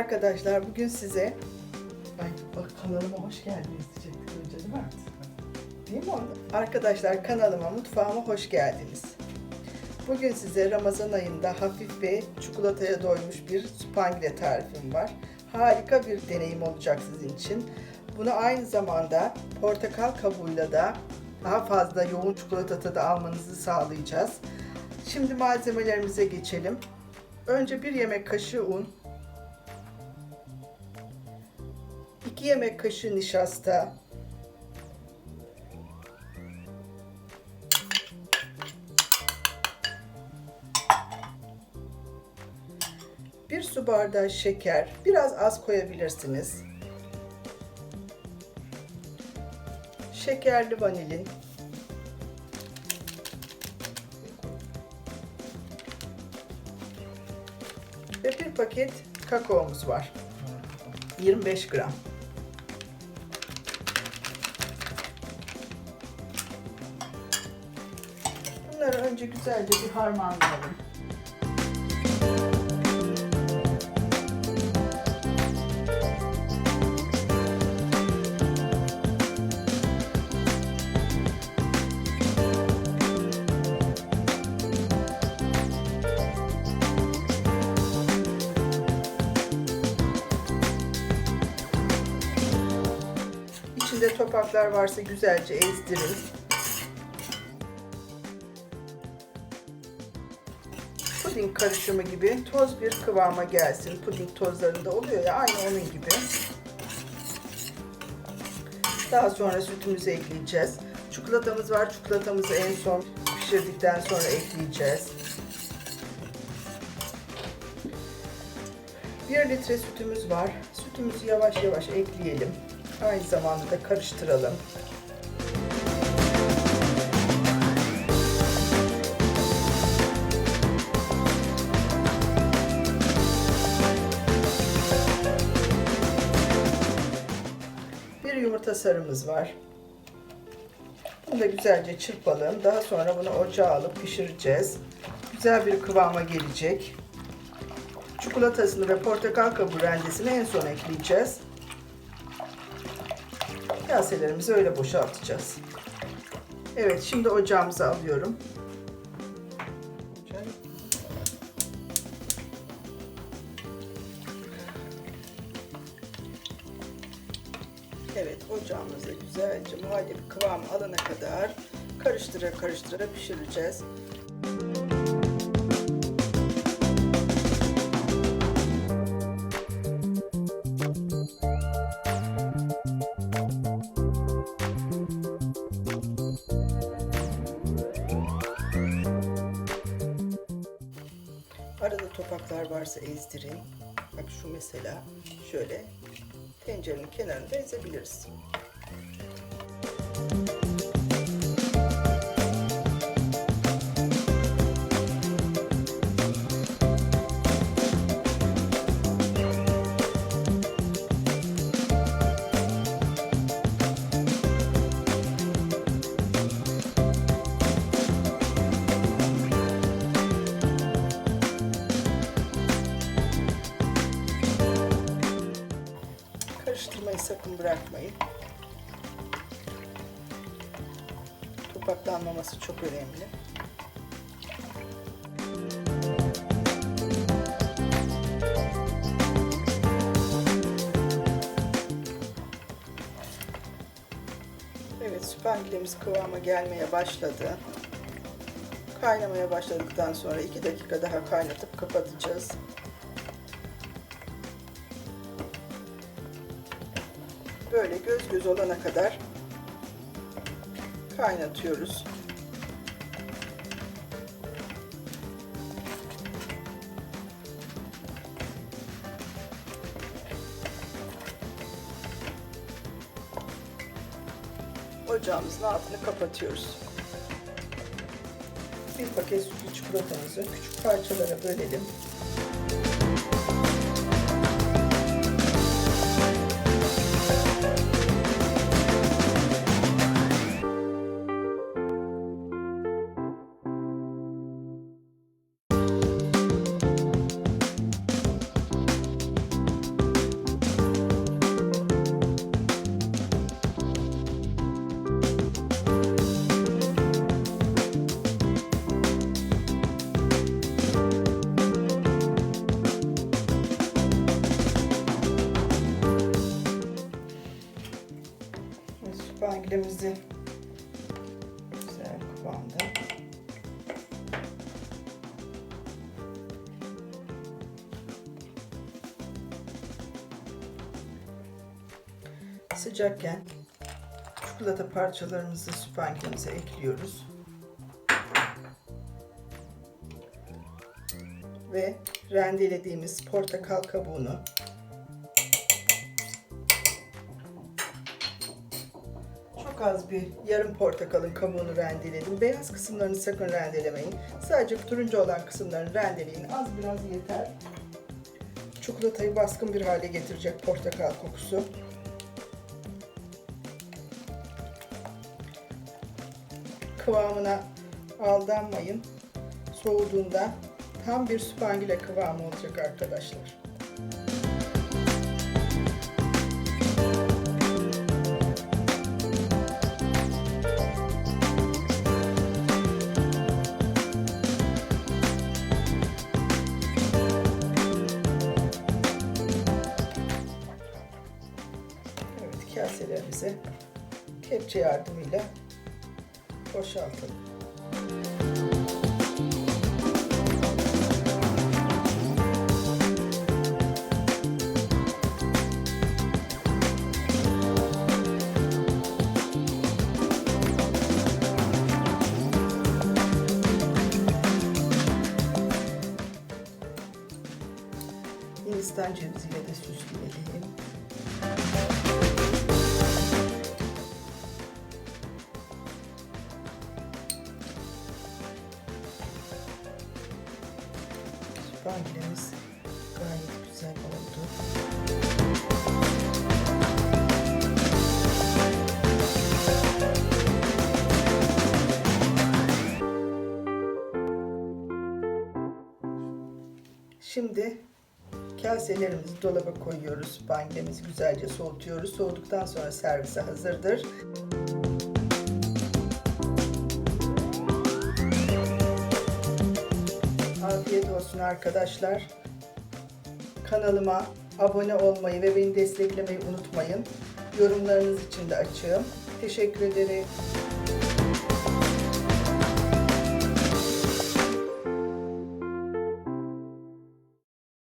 Arkadaşlar bugün size Ay bak kanalıma hoş geldiniz diyecektik önce değil mi? Değil mi orada? Arkadaşlar kanalıma mutfağıma hoş geldiniz. Bugün size Ramazan ayında hafif ve çikolataya doymuş bir supangile tarifim var. Harika bir deneyim olacak sizin için. Bunu aynı zamanda portakal kabuğuyla da daha fazla yoğun çikolata tadı almanızı sağlayacağız. Şimdi malzemelerimize geçelim. Önce bir yemek kaşığı un, 2 yemek kaşığı nişasta, bir su bardağı şeker, biraz az koyabilirsiniz. Şekerli vanilin, ve bir paket kakaomuz var. 25 gram. Bunları önce güzelce bir harmanlayalım. İçinde topaklar varsa güzelce ezdirin. Puding karışımı gibi toz bir kıvama gelsin. Puding tozlarında oluyor ya aynı onun gibi. Daha sonra sütümüzü ekleyeceğiz. Çikolatamız var. Çikolatamızı en son pişirdikten sonra ekleyeceğiz. 1 litre sütümüz var. Sütümüzü yavaş yavaş ekleyelim. Aynı zamanda da karıştıralım. Bir yumurta sarımız var. Bunu da güzelce çırpalım. Daha sonra bunu ocağa alıp pişireceğiz. Güzel bir kıvama gelecek. Çikolatasını ve portakal kabuğu rendesini en son ekleyeceğiz. Kaselerimizi öyle boşaltacağız. Evet, şimdi ocağımıza alıyorum. Ocağımızı güzelce muhallebi kıvamı alana kadar karıştıra karıştıra pişireceğiz. Arada topaklar varsa ezdirin. Bak şu mesela şöyle tencerenin kenarında ezebiliriz. Sakın bırakmayın. Topaklanmaması çok önemli. Evet, süpangilemiz kıvama gelmeye başladı. Kaynamaya başladıktan sonra 2 dakika daha kaynatıp kapatacağız. Böyle göz göz olana kadar kaynatıyoruz. Ocağımızın altını kapatıyoruz. Bir paket sütlü çikolatamızı küçük parçalara bölelim. Kaselerimizi güzel kıvamda. Sıcakken çikolata parçalarımızı süpangemize ekliyoruz. Ve rendelediğimiz portakal kabuğunu az bir yarım portakalın kabuğunu rendeledim. Beyaz kısımlarını sakın rendelemeyin. Sadece turuncu olan kısımlarını rendeleyin. Az biraz yeter. Çikolatayı baskın bir hale getirecek portakal kokusu. Kıvamına aldanmayın. Soğuduğunda tam bir süpangile kıvamı olacak arkadaşlar. Evet, kaselerimizi kepçe yardımıyla boşaltalım. Hindistan ceviziyle de süsleyelim. Gayet güzel oldu. Şimdi kaselerimizi dolaba koyuyoruz. Süpangilemizi güzelce soğutuyoruz. Soğuduktan sonra servise hazırdır. Afiyet olsun arkadaşlar. Kanalıma abone olmayı ve beni desteklemeyi unutmayın. Yorumlarınız için de açığım. Teşekkür ederim.